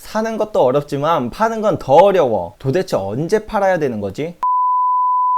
사는 것도 어렵지만 파는 건 더 어려워. 도대체 언제 팔아야 되는 거지?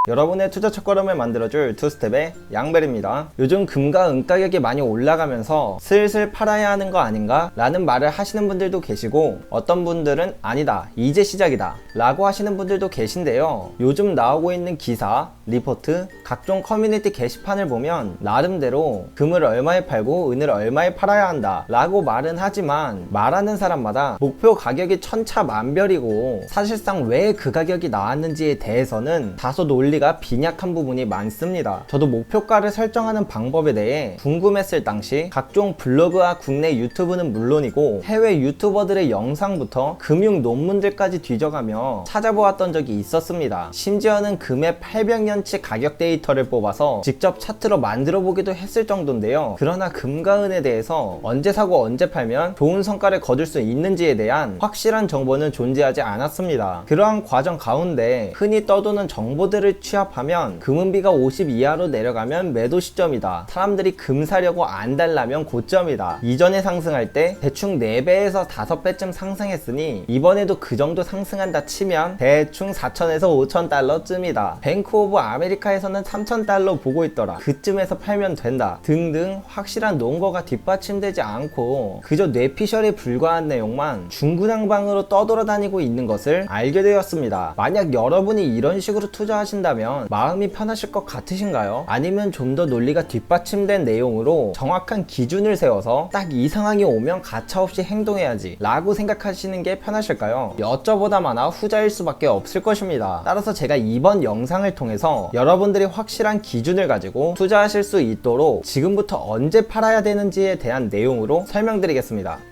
여러분의 투자 첫걸음을 만들어줄 투스텝의 양벨입니다. 요즘 금과 은 가격이 많이 올라가면서 슬슬 팔아야 하는 거 아닌가? 라는 말을 하시는 분들도 계시고 어떤 분들은 아니다, 이제 시작이다 라고 하시는 분들도 계신데요. 요즘 나오고 있는 기사, 리포트, 각종 커뮤니티 게시판을 보면 나름대로 금을 얼마에 팔고 은을 얼마에 팔아야 한다 라고 말은 하지만 말하는 사람마다 목표 가격이 천차만별이고 사실상 왜 그 가격이 나왔는지에 대해서는 다소 논리 가 빈약한 부분이 많습니다. 저도 목표가를 설정하는 방법에 대해 궁금했을 당시 각종 블로그와 국내 유튜브는 물론이고 해외 유튜버들의 영상부터 금융 논문들까지 뒤져가며 찾아보았던 적이 있었습니다. 심지어는 금의 800년치 가격 데이터를 뽑아서 직접 차트로 만들어 보기도 했을 정도인데요. 그러나 금과 은에 대해서 언제 사고 언제 팔면 좋은 성과를 거둘 수 있는지에 대한 확실한 정보는 존재하지 않았습니다. 그러한 과정 가운데 흔히 떠도는 정보들을 취합하면 금은비가 50 이하로 내려가면 매도 시점이다. 사람들이 금 사려고 안 달라면 고점이다. 이전에 상승할 때 대충 4배에서 5배쯤 상승했으니 이번에도 그 정도 상승한다 치면 대충 4천에서 5천 달러쯤이다. 뱅크 오브 아메리카에서는 3천 달러 보고 있더라. 그쯤에서 팔면 된다. 등등 확실한 논거가 뒷받침되지 않고 그저 뇌피셜에 불과한 내용만 중구난방으로 떠돌아다니고 있는 것을 알게 되었습니다. 만약 여러분이 이런 식으로 투자하신다면 마음이 편하실 것 같으신가요? 아니면 좀 더 논리가 뒷받침된 내용으로 정확한 기준을 세워서 딱 이 상황이 오면 가차없이 행동해야지 라고 생각하시는 게 편하실까요? 여쭤보다마나 후자일 수밖에 없을 것입니다. 따라서 제가 이번 영상을 통해서 여러분들이 확실한 기준을 가지고 투자하실 수 있도록 지금부터 언제 팔아야 되는지에 대한 내용으로 설명드리겠습니다.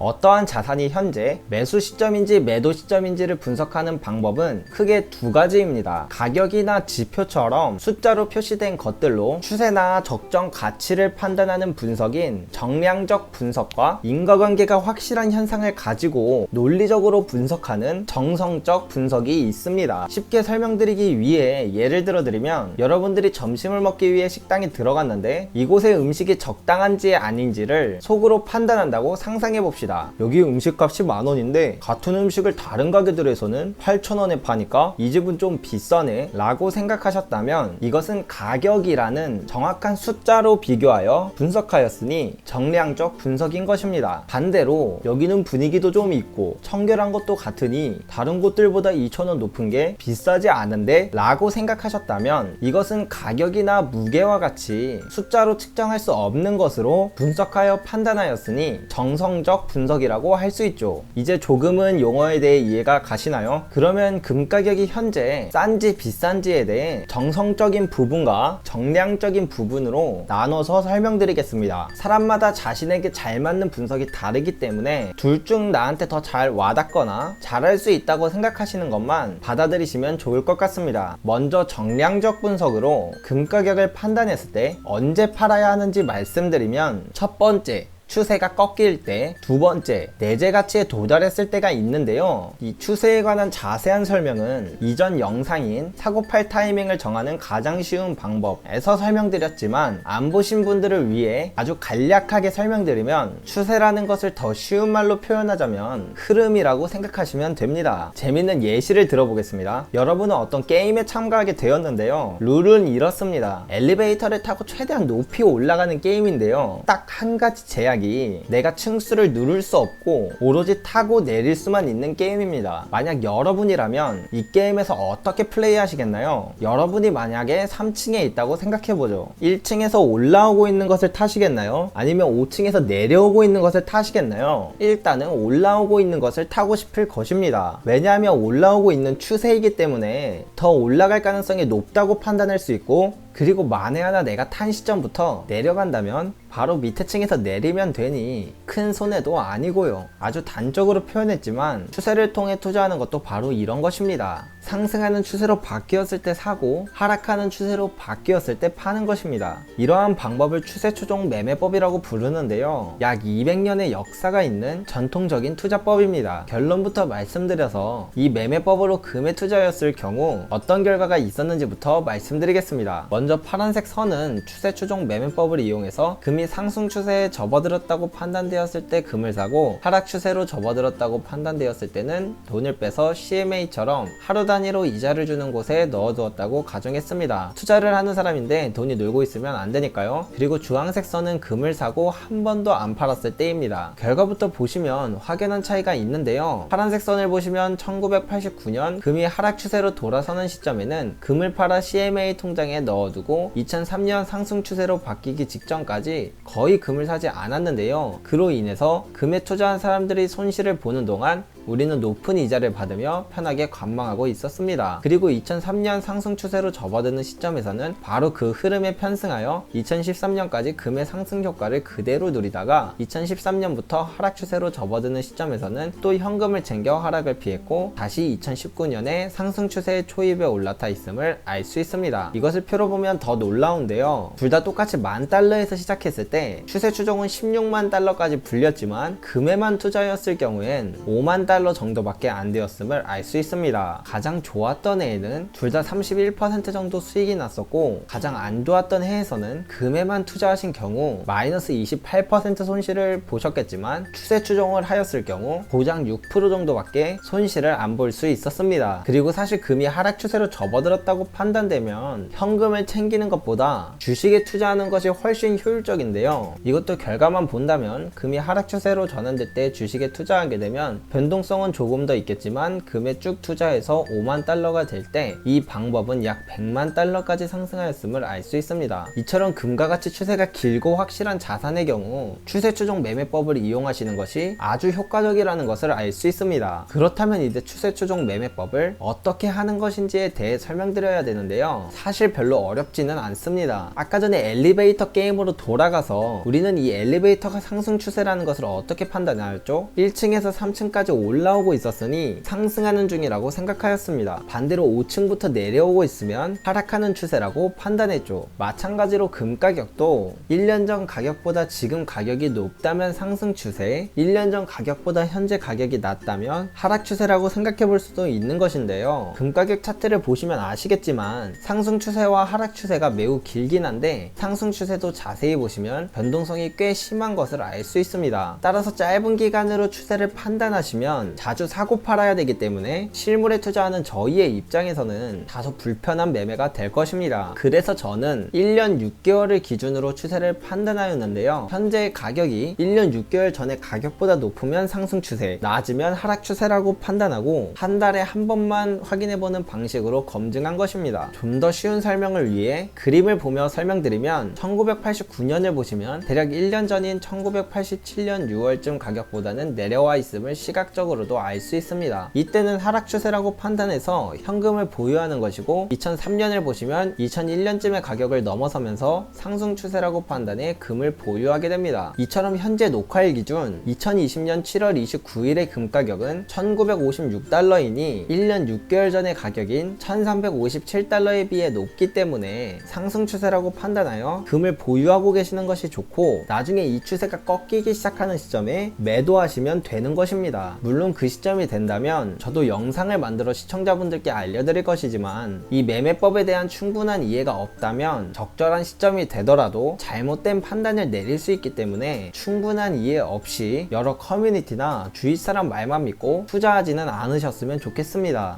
어떠한 자산이 현재 매수 시점인지 매도 시점인지를 분석하는 방법은 크게 두 가지입니다. 가격이나 지표처럼 숫자로 표시된 것들로 추세나 적정 가치를 판단하는 분석인 정량적 분석과 인과관계가 확실한 현상을 가지고 논리적으로 분석하는 정성적 분석이 있습니다. 쉽게 설명드리기 위해 예를 들어 드리면 여러분들이 점심을 먹기 위해 식당에 들어갔는데 이곳의 음식이 적당한지 아닌지를 속으로 판단한다고 상상해 봅시다. 여기 음식값이 만 원인데 같은 음식을 다른 가게들에서는 8천 원에 파니까 이 집은 좀 비싸네 라고 생각하셨다면 이것은 가격이라는 정확한 숫자로 비교하여 분석하였으니 정량적 분석인 것입니다. 반대로 여기는 분위기도 좀 있고 청결한 것도 같으니 다른 곳들보다 2천 원 높은 게 비싸지 않은데 라고 생각하셨다면 이것은 가격이나 무게와 같이 숫자로 측정할 수 없는 것으로 분석하여 판단하였으니 정성적 분석 이라고 할 수 있죠. 이제 조금은 용어에 대해 이해가 가시나요? 그러면 금 가격이 현재 싼지 비싼지에 대해 정성적인 부분과 정량적인 부분으로 나눠서 설명드리겠습니다. 사람마다 자신에게 잘 맞는 분석이 다르기 때문에 둘 중 나한테 더 잘 와닿거나 잘할 수 있다고 생각하시는 것만 받아들이시면 좋을 것 같습니다. 먼저 정량적 분석으로 금 가격을 판단했을 때 언제 팔아야 하는지 말씀드리면 첫 번째 추세가 꺾일 때, 두 번째, 내재 가치에 도달했을 때가 있는데요. 이 추세에 관한 자세한 설명은 이전 영상인 사고팔 타이밍을 정하는 가장 쉬운 방법에서 설명드렸지만 안 보신 분들을 위해 아주 간략하게 설명드리면 추세라는 것을 더 쉬운 말로 표현하자면 흐름이라고 생각하시면 됩니다. 재밌는 예시를 들어보겠습니다. 여러분은 어떤 게임에 참가하게 되었는데요. 룰은 이렇습니다. 엘리베이터를 타고 최대한 높이 올라가는 게임인데요. 딱 한 가지 제약 이 내가 층수를 누를 수 없고 오로지 타고 내릴 수만 있는 게임입니다. 만약 여러분이라면 이 게임에서 어떻게 플레이 하시겠나요? 여러분이 만약에 3층에 있다고 생각해보죠. 1층에서 올라오고 있는 것을 타시겠나요? 아니면 5층에서 내려오고 있는 것을 타시겠나요? 일단은 올라오고 있는 것을 타고 싶을 것입니다. 왜냐하면 올라오고 있는 추세이기 때문에 더 올라갈 가능성이 높다고 판단할 수 있고 그리고 만에 하나 내가 탄 시점부터 내려간다면 바로 밑에 층에서 내리면 되니 큰 손해도 아니고요. 아주 단적으로 표현했지만 추세를 통해 투자하는 것도 바로 이런 것입니다. 상승하는 추세로 바뀌었을 때 사고 하락하는 추세로 바뀌었을 때 파는 것입니다. 이러한 방법을 추세 추종 매매법이라고 부르는데요. 약 200년의 역사가 있는 전통적인 투자법입니다. 결론부터 말씀드려서 이 매매법으로 금에 투자였을 경우 어떤 결과가 있었는지부터 말씀드리겠습니다. 먼저 파란색 선은 추세 추종 매매법을 이용해서 금이 상승 추세에 접어들었다고 판단되었을 때 금을 사고 하락 추세로 접어들었다고 판단되었을 때는 돈을 빼서 CMA처럼 하루 단위로 이자를 주는 곳에 넣어두었다고 가정했습니다. 투자를 하는 사람인데 돈이 놀고 있으면 안 되니까요. 그리고 주황색 선은 금을 사고 한 번도 안 팔았을 때입니다. 결과부터 보시면 확연한 차이가 있는데요. 파란색 선을 보시면 1989년 금이 하락 추세로 돌아서는 시점에는 금을 팔아 CMA 통장에 넣어두고 2003년 상승 추세로 바뀌기 직전까지 거의 금을 사지 않았는데요. 그로 인해서 금에 투자한 사람들이 손실을 보는 동안 우리는 높은 이자를 받으며 편하게 관망하고 있었습니다. 그리고 2003년 상승 추세로 접어드는 시점에서는 바로 그 흐름에 편승하여 2013년까지 금의 상승 효과를 그대로 누리다가 2013년부터 하락 추세로 접어드는 시점에서는 또 현금을 챙겨 하락을 피했고 다시 2019년에 상승 추세의 초입에 올라타 있음을 알 수 있습니다. 이것을 표로 보면 더 놀라운데요. 둘 다 똑같이 만 달러에서 시작했을 때 추세 추종은 16만 달러까지 불렸지만 금에만 투자였을 경우엔 5만 달러 정도밖에 안 되었음을 알 수 있습니다. 가장 좋았던 해에는 둘 다 31% 정도 수익이 났었고 가장 안 좋았던 해에서는 금에만 투자하신 경우 마이너스 28% 손실을 보셨겠지만 추세 추종을 하였을 경우 고장 6% 정도밖에 손실을 안 볼 수 있었습니다. 그리고 사실 금이 하락 추세로 접어들었다고 판단되면 현금을 챙기는 것보다 주식에 투자하는 것이 훨씬 효율적인데요. 이것도 결과만 본다면 금이 하락 추세로 전환될 때 주식에 투자하게 되면 변동 성은 조금 더 있겠지만 금에 쭉 투자해서 5만 달러가 될 때 이 방법은 약 100만 달러까지 상승하였음을 알 수 있습니다. 이처럼 금과 같이 추세가 길고 확실한 자산의 경우 추세 추종 매매법을 이용하시는 것이 아주 효과적이라는 것을 알 수 있습니다. 그렇다면 이제 추세 추종 매매법을 어떻게 하는 것인지에 대해 설명드려야 되는데요. 사실 별로 어렵지는 않습니다. 아까 전에 엘리베이터 게임으로 돌아가서 우리는 이 엘리베이터가 상승 추세라는 것을 어떻게 판단하였죠? 1층에서 3층까지 올라오고 있었으니 상승하는 중이라고 생각하였습니다. 반대로 5층부터 내려오고 있으면 하락하는 추세라고 판단했죠. 마찬가지로 금 가격도 1년 전 가격보다 지금 가격이 높다면 상승 추세, 1년 전 가격보다 현재 가격이 낮다면 하락 추세라고 생각해 볼 수도 있는 것인데요. 금 가격 차트를 보시면 아시겠지만 상승 추세와 하락 추세가 매우 길긴 한데 상승 추세도 자세히 보시면 변동성이 꽤 심한 것을 알 수 있습니다. 따라서 짧은 기간으로 추세를 판단하시면 자주 사고 팔아야 되기 때문에 실물에 투자하는 저희의 입장에서는 다소 불편한 매매가 될 것입니다. 그래서 저는 1년 6개월을 기준으로 추세를 판단하였는데요. 현재 가격이 1년 6개월 전에 가격보다 높으면 상승 추세, 낮으면 하락 추세라고 판단하고 한 달에 한 번만 확인해보는 방식으로 검증한 것입니다. 좀 더 쉬운 설명을 위해 그림을 보며 설명드리면 1989년을 보시면 대략 1년 전인 1987년 6월쯤 가격보다는 내려와 있음을 시각적으로 도 알 수 있습니다. 이때는 하락 추세라고 판단해서 현금을 보유하는 것이고 2003년을 보시면 2001년쯤의 가격을 넘어서면서 상승 추세라고 판단해 금을 보유하게 됩니다. 이처럼 현재 녹화일 기준 2020년 7월 29일의 금 가격은 1956달러이니 1년 6개월 전의 가격인 1357달러에 비해 높기 때문에 상승 추세라고 판단하여 금을 보유하고 계시는 것이 좋고 나중에 이 추세가 꺾이기 시작하는 시점에 매도하시면 되는 것입니다. 물론 그 시점이 된다면 저도 영상을 만들어 시청자분들께 알려드릴 것이지만 이 매매법에 대한 충분한 이해가 없다면 적절한 시점이 되더라도 잘못된 판단을 내릴 수 있기 때문에 충분한 이해 없이 여러 커뮤니티나 주위 사람 말만 믿고 투자하지는 않으셨으면 좋겠습니다.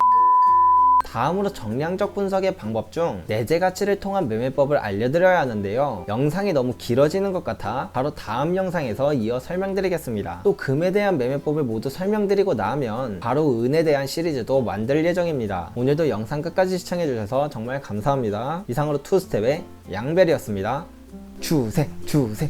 다음으로 정량적 분석의 방법 중 내재 가치를 통한 매매법을 알려드려야 하는데요. 영상이 너무 길어지는 것 같아 바로 다음 영상에서 이어 설명드리겠습니다. 또 금에 대한 매매법을 모두 설명드리고 나면 바로 은에 대한 시리즈도 만들 예정입니다. 오늘도 영상 끝까지 시청해주셔서 정말 감사합니다. 이상으로 투스텝의 양벨이었습니다. 주세 주세